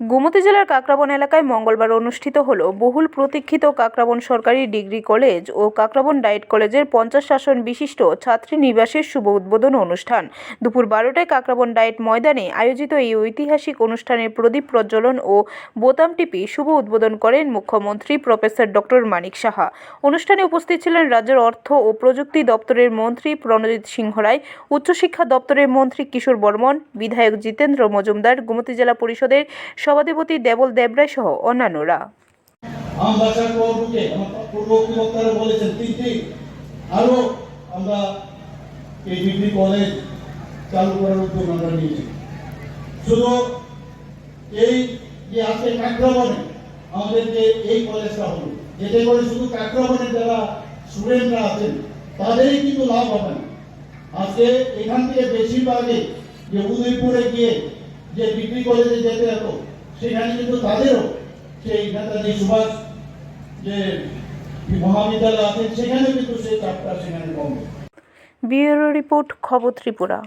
গোমতী জেলার কাকরাবন এলাকায় মঙ্গলবার অনুষ্ঠিত হল বহুল প্রতীক্ষিত কাকরাবন সরকারি ডিগ্রি কলেজ ও কাকরাবন ডায়েট কলেজের পঞ্চাশ শাসন বিশিষ্ট ছাত্রী নিবাসের শুভ উদ্বোধন অনুষ্ঠান। দুপুর বারোটায় কাকরাবন ডায়েট ময়দানে আয়োজিত এই ঐতিহাসিক অনুষ্ঠানের প্রদীপ প্রজ্বলন ও বোতাম টিপি শুভ উদ্বোধন করেন মুখ্যমন্ত্রী প্রফেসর ডক্টর মানিক সাহা। অনুষ্ঠানে উপস্থিত ছিলেন রাজ্যের অর্থ ও প্রযুক্তি দপ্তরের মন্ত্রী প্রণজিৎ সিংহ রায়, উচ্চশিক্ষা দপ্তরের মন্ত্রী কিশোর বর্মন, বিধায়ক জিতেন্দ্র মজুমদার, গোমতী জেলা পরিষদের সভাধিপতি দেবল দেবরায় সহ অন্যান্যরা। বলেছেন আমরা এই কলেজ চালু এই যে আজকে কাকরাবনে আমাদের এই কলেজটা হলো যেটা করে শুধু কাকরাবনের যারা স্টুডেন্টরা আছেন, তাদেরই কিন্তু লাভ হবে না। আজকে এখান থেকে বেশিরভাগে যে উদয়পুরে গিয়ে যে ডিগ্রি কলেজে যেতে হতো সেখানে কিন্তু তাদেরও সেই নেতাজি সুভাষ যে মহাবিদ্যালয় আছে সেখানে কিন্তু সেই চাপটা সেখানে কমবে ব্যুরো রিপোর্ট, খবর ত্রিপুরা।